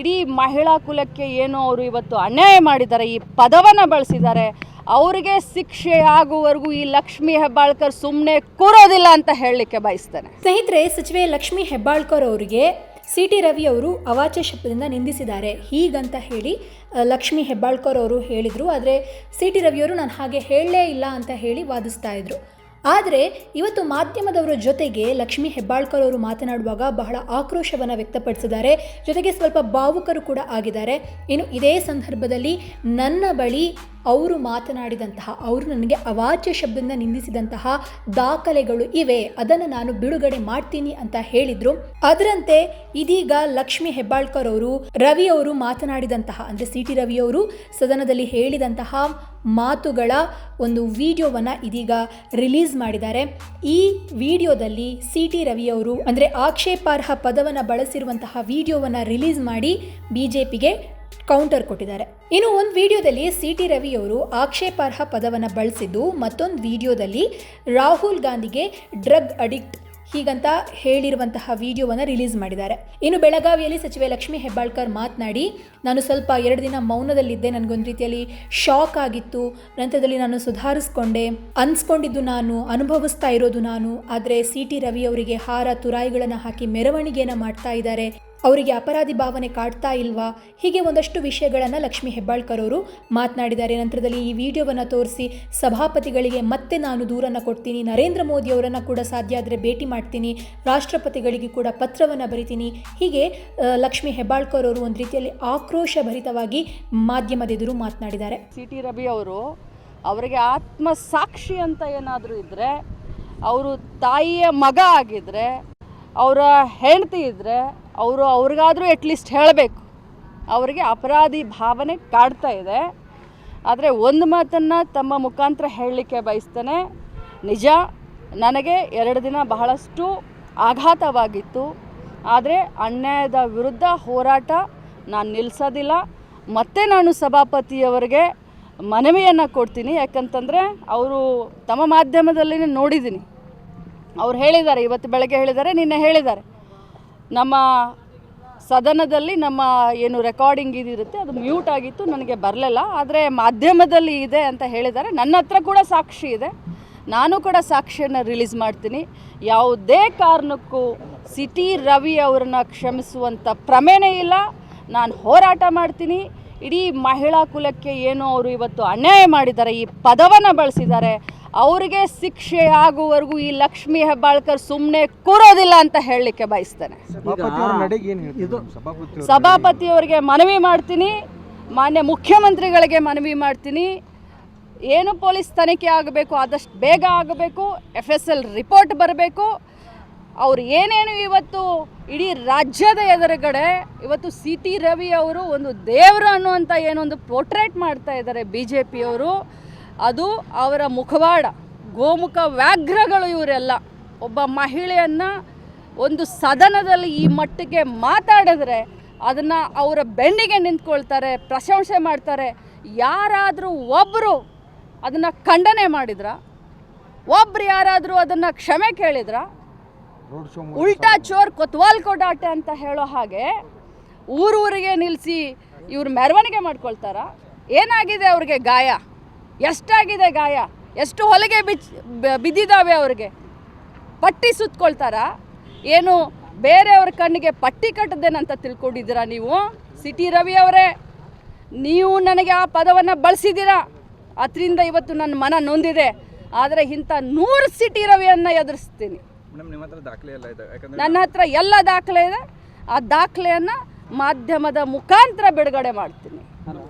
ಇಡೀ ಮಹಿಳಾ ಕುಲಕ್ಕೆ ಏನು ಅವರು ಇವತ್ತು ಅನ್ಯಾಯ ಮಾಡಿದ್ದಾರೆ, ಈ ಪದವನ್ನು ಬಳಸಿದ್ದಾರೆ, ಅವರಿಗೆ ಶಿಕ್ಷೆ ಆಗುವವರೆಗೂ ಈ ಲಕ್ಷ್ಮಿ ಹೆಬ್ಬಾಳ್ಕರ್ ಸುಮ್ಮನೆ ಕೂರೋದಿಲ್ಲ ಅಂತ ಹೇಳಲಿಕ್ಕೆ ಬಯಸ್ತೇನೆ. ಸ್ನೇಹಿತರೆ, ಸಚಿವೆ ಲಕ್ಷ್ಮಿ ಹೆಬ್ಬಾಳ್ಕರ್ ಅವರಿಗೆ ಸಿ ಟಿ ರವಿ ಅವರು ಅವಾಚ್ಯ ಶಬ್ದದಿಂದ ನಿಂದಿಸಿದ್ದಾರೆ. ಹೀಗಂತ ಹೇಳಿ ಲಕ್ಷ್ಮಿ ಹೆಬ್ಬಾಳ್ಕರ್ ಅವರು ಹೇಳಿದರು, ಆದರೆ ಸಿ ಟಿ ರವಿಯವರು ನಾನು ಹಾಗೆ ಹೇಳಲೇ ಇಲ್ಲ ಅಂತ ಹೇಳಿ ವಾದಿಸ್ತಾ ಇದ್ರು. ಆದರೆ ಇವತ್ತು ಮಾಧ್ಯಮದವರ ಜೊತೆಗೆ ಲಕ್ಷ್ಮಿ ಹೆಬ್ಬಾಳ್ಕರ್ ಅವರು ಮಾತನಾಡುವಾಗ ಬಹಳ ಆಕ್ರೋಶವನ್ನು ವ್ಯಕ್ತಪಡಿಸಿದ್ದಾರೆ. ಜೊತೆಗೆ ಸ್ವಲ್ಪ ಭಾವುಕರು ಕೂಡ ಆಗಿದ್ದಾರೆ. ಇನ್ನು ಇದೇ ಸಂದರ್ಭದಲ್ಲಿ ನನ್ನ ಬಳಿ ಅವರು ಮಾತನಾಡಿದಂತಹ, ಅವರು ನನಗೆ ಅವಾಚ್ಯ ಶಬ್ದದಿಂದ ನಿಂದಿಸಿದಂತಹ ದಾಖಲೆಗಳು ಇವೆ. ಅದನ್ನು ನಾನು ಬಿಡುಗಡೆ ಮಾಡ್ತೀನಿ ಅಂತ ಹೇಳಿದ್ರು. ಅದರಂತೆ ಇದೀಗ ಲಕ್ಷ್ಮಿ ಹೆಬ್ಬಾಳ್ಕರ್ ಅವರು, ರವಿ ಅವರು ಮಾತನಾಡಿದಂತಹ, ಅಂದರೆ ಸಿ ಟಿ ರವಿ ಅವರು ಸದನದಲ್ಲಿ ಹೇಳಿದಂತಹ ಮಾತುಗಳ ಒಂದು ವಿಡಿಯೋವನ್ನು ಇದೀಗ ರಿಲೀಸ್ ಮಾಡಿದ್ದಾರೆ. ಈ ವಿಡಿಯೋದಲ್ಲಿ ಸಿ ಟಿ ರವಿಯವರು ಅಂದರೆ ಆಕ್ಷೇಪಾರ್ಹ ಪದವನ್ನು ಬಳಸಿರುವಂತಹ ವಿಡಿಯೋವನ್ನು ರಿಲೀಸ್ ಮಾಡಿ ಬಿ ಕೌಂಟರ್ ಕೊಟ್ಟಿದ್ದಾರೆ. ಇನ್ನು ಒಂದು ವಿಡಿಯೋದಲ್ಲಿ ಸಿ ಟಿ ರವಿಯವರು ಆಕ್ಷೇಪಾರ್ಹ ಪದವನ್ನು ಬಳಸಿದ್ದು ಮತ್ತೊಂದು ವಿಡಿಯೋದಲ್ಲಿ ರಾಹುಲ್ ಗಾಂಧಿಗೆ ಡ್ರಗ್ ಅಡಿಕ್ಟ್ ಹೀಗಂತ ಹೇಳಿರುವಂತಹ ವಿಡಿಯೋವನ್ನು ರಿಲೀಸ್ ಮಾಡಿದ್ದಾರೆ. ಇನ್ನು ಬೆಳಗಾವಿಯಲ್ಲಿ ಸಚಿವೆ ಲಕ್ಷ್ಮಿ ಹೆಬ್ಬಾಳ್ಕರ್ ಮಾತನಾಡಿ, ನಾನು ಸ್ವಲ್ಪ ಎರಡು ದಿನ ಮೌನದಲ್ಲಿದ್ದೆ, ನನಗೊಂದು ರೀತಿಯಲ್ಲಿ ಶಾಕ್ ಆಗಿತ್ತು. ನಂತರದಲ್ಲಿ ನಾನು ಸುಧಾರಿಸ್ಕೊಂಡೆ, ಅನ್ಸ್ಕೊಂಡಿದ್ದು ನಾನು, ಅನುಭವಿಸ್ತಾ ಇರೋದು ನಾನು. ಆದರೆ ಸಿ ಟಿ ರವಿ ಅವರಿಗೆ ಹಾರ ತುರಾಯಿಗಳನ್ನು ಹಾಕಿ ಮೆರವಣಿಗೆಯನ್ನು ಮಾಡ್ತಾ ಇದ್ದಾರೆ. ಅವರಿಗೆ ಅಪರಾಧಿ ಭಾವನೆ ಕಾಡ್ತಾ ಇಲ್ವಾ? ಹೀಗೆ ಒಂದಷ್ಟು ವಿಷಯಗಳನ್ನು ಲಕ್ಷ್ಮಿ ಹೆಬ್ಬಾಳ್ಕರ್ ಅವರು ಮಾತನಾಡಿದ್ದಾರೆ. ನಂತರದಲ್ಲಿ ಈ ವಿಡಿಯೋವನ್ನು ತೋರಿಸಿ ಸಭಾಪತಿಗಳಿಗೆ ಮತ್ತೆ ನಾನು ದೂರನ್ನು ಕೊಡ್ತೀನಿ. ನರೇಂದ್ರ ಮೋದಿ ಅವರನ್ನು ಕೂಡ ಸಾಧ್ಯ ಆದರೆ ಭೇಟಿ ಮಾಡ್ತೀನಿ. ರಾಷ್ಟ್ರಪತಿಗಳಿಗೆ ಕೂಡ ಪತ್ರವನ್ನು ಬರಿತೀನಿ. ಹೀಗೆ ಲಕ್ಷ್ಮಿ ಹೆಬ್ಬಾಳ್ಕರ್ ಅವರು ಒಂದು ರೀತಿಯಲ್ಲಿ ಆಕ್ರೋಶಭರಿತವಾಗಿ ಮಾಧ್ಯಮದ ಎದುರು ಮಾತನಾಡಿದ್ದಾರೆ. ಸಿ. ಟಿ. ರವಿ ಅವರು ಅವರಿಗೆ ಆತ್ಮ ಸಾಕ್ಷಿ ಅಂತ ಏನಾದರೂ ಇದ್ದರೆ ಅವರು ತಾಯಿಯ ಮಗ ಆಗಿದ್ದರೆ ಅವರ ಹೆಂಡತಿ ಇದ್ದರೆ ಅವರು ಅವ್ರಿಗಾದರೂ ಅಟ್ಲೀಸ್ಟ್ ಹೇಳಬೇಕು. ಅವರಿಗೆ ಅಪರಾಧಿ ಭಾವನೆ ಕಾಡ್ತಾ ಇದೆ. ಆದರೆ ಒಂದು ಮಾತನ್ನು ತಮ್ಮ ಮುಖಾಂತರ ಹೇಳಲಿಕ್ಕೆ ಬಯಸ್ತೇನೆ. ನಿಜ, ನನಗೆ ಎರಡು ದಿನ ಬಹಳಷ್ಟು ಆಘಾತವಾಗಿತ್ತು. ಆದರೆ ಅನ್ಯಾಯದ ವಿರುದ್ಧ ಹೋರಾಟ ನಾನು ನಿಲ್ಲಿಸೋದಿಲ್ಲ ಮತ್ತೆ ನಾನು ಸಭಾಪತಿಯವರಿಗೆ ಮನವಿಯನ್ನು ಕೊಡ್ತೀನಿ. ಯಾಕಂತಂದರೆ ಅವರು ತಮ್ಮ ಮಾಧ್ಯಮದಲ್ಲಿ ನೋಡಿದ್ದೀನಿ. ಅವ್ರು ಹೇಳಿದ್ದಾರೆ, ಇವತ್ತು ಬೆಳಗ್ಗೆ ಹೇಳಿದ್ದಾರೆ, ನಿನ್ನೆ ಹೇಳಿದ್ದಾರೆ. ನಮ್ಮ ಸದನದಲ್ಲಿ ನಮ್ಮ ಏನು ರೆಕಾರ್ಡಿಂಗ್ ಇದಿರುತ್ತೆ ಅದು ಮ್ಯೂಟ್ ಆಗಿತ್ತು, ನನಗೆ ಬರಲಿಲ್ಲ. ಆದರೆ ಮಾಧ್ಯಮದಲ್ಲಿ ಇದೆ ಅಂತ ಹೇಳಿದ್ದಾರೆ. ನನ್ನ ಹತ್ರ ಕೂಡ ಸಾಕ್ಷಿ ಇದೆ. ನಾನು ಕೂಡ ಸಾಕ್ಷಿಯನ್ನು ರಿಲೀಸ್ ಮಾಡ್ತೀನಿ. ಯಾವುದೇ ಕಾರಣಕ್ಕೂ ಸಿಟಿ ರವಿ ಅವರನ್ನ ಕ್ಷಮಿಸುವಂಥ ಪ್ರಮೇನೇ ಇಲ್ಲ. ನಾನು ಹೋರಾಟ ಮಾಡ್ತೀನಿ. ಇಡೀ ಮಹಿಳಾ ಕುಲಕ್ಕೆ ಏನು ಅವರು ಇವತ್ತು ಅನ್ಯಾಯ ಮಾಡಿದ್ದಾರೆ. ಈ ಪದವನ್ನು ಬಳಸಿದ್ದಾರೆ. ಅವರಿಗೆ ಶಿಕ್ಷೆ ಆಗುವವರೆಗೂ ಈ ಲಕ್ಷ್ಮಿ ಹೆಬ್ಬಾಳ್ಕರ್ ಸುಮ್ಮನೆ ಕೂರೋದಿಲ್ಲ ಅಂತ ಹೇಳಲಿಕ್ಕೆ ಬಯಸ್ತೇನೆ. ಸಭಾಪತಿಯವರಿಗೆ ಮನವಿ ಮಾಡ್ತೀನಿ ಮಾನ್ಯ ಮುಖ್ಯಮಂತ್ರಿಗಳಿಗೆ ಮನವಿ ಮಾಡ್ತೀನಿ. ಏನು ಪೊಲೀಸ್ ತನಿಖೆ ಆಗಬೇಕು ಆದಷ್ಟು ಬೇಗ ಆಗಬೇಕು ಎಫ್ ಎಸ್ ಎಲ್ ರಿಪೋರ್ಟ್ ಬರಬೇಕು. ಅವ್ರು ಏನೇನು ಇವತ್ತು ಇಡೀ ರಾಜ್ಯದ ಎದುರುಗಡೆ ಇವತ್ತು ಸಿ ಟಿ ರವಿ ಅವರು ಒಂದು ದೇವರು ಅನ್ನುವಂಥ ಏನೊಂದು ಪೋರ್ಟ್ರೇಟ್ ಮಾಡ್ತಾ ಇದ್ದಾರೆ ಬಿ ಜೆ ಪಿಯವರು ಅದು ಅವರ ಮುಖವಾಡ ಗೋಮುಖ ವ್ಯಾಘ್ರಗಳು ಇವರೆಲ್ಲ. ಒಬ್ಬ ಮಹಿಳೆಯನ್ನು ಒಂದು ಸದನದಲ್ಲಿ ಈ ಮಟ್ಟಿಗೆ ಮಾತಾಡಿದ್ರೆ ಅದನ್ನು ಅವರ ಬೆನ್ನಿಗೆ ನಿಂತ್ಕೊಳ್ತಾರೆ ಪ್ರಶಂಸೆ ಮಾಡ್ತಾರೆ. ಯಾರಾದರೂ ಒಬ್ಬರು ಅದನ್ನು ಖಂಡನೆ ಮಾಡಿದ್ರ? ಒಬ್ರು ಯಾರಾದರೂ ಅದನ್ನು ಕ್ಷಮೆ ಕೇಳಿದ್ರ? ಉಲ್ಟಾ ಚೋರ್ ಕೊತ್ವಾಲ್ ಕೊಡಾಟೆ ಅಂತ ಹೇಳೋ ಹಾಗೆ ಊರೂರಿಗೆ ನಿಲ್ಲಿಸಿ ಇವ್ರು ಮೆರವಣಿಗೆ ಮಾಡ್ಕೊಳ್ತಾರ? ಏನಾಗಿದೆ ಅವ್ರಿಗೆ ಗಾಯ? ಎಷ್ಟಾಗಿದೆ ಗಾಯ? ಎಷ್ಟು ಹೊಲಿಗೆ ಬಿಚ್ ಬಿದ್ದಿದ್ದಾವೆ ಅವ್ರಿಗೆ? ಪಟ್ಟಿ ಸುತ್ತಕೊಳ್ತಾರ ಏನು ಬೇರೆಯವ್ರ ಕಣ್ಣಿಗೆ ಪಟ್ಟಿ ಕಟ್ಟದೇನಂತ ತಿಳ್ಕೊಂಡಿದ್ದೀರಾ ನೀವು? ಸಿಟಿ ರವಿ ಅವರೇ ನೀವು ನನಗೆ ಆ ಪದವನ್ನು ಬಳಸಿದ್ದೀರಾ? ಅದರಿಂದ ಇವತ್ತು ನನ್ನ ಮನ ನೊಂದಿದೆ. ಆದರೆ ಇಂಥ ನೂರು ಸಿಟಿ ರವಿಯನ್ನು ಎದುರಿಸ್ತೀನಿ. ನನ್ನ ಹತ್ರ ಎಲ್ಲ ದಾಖಲೆ ಇದೆ. ಆ ದಾಖಲೆಯನ್ನು ಮಾಧ್ಯಮದ ಮುಖಾಂತರ ಬಿಡುಗಡೆ ಮಾಡ್ತೀನಿ.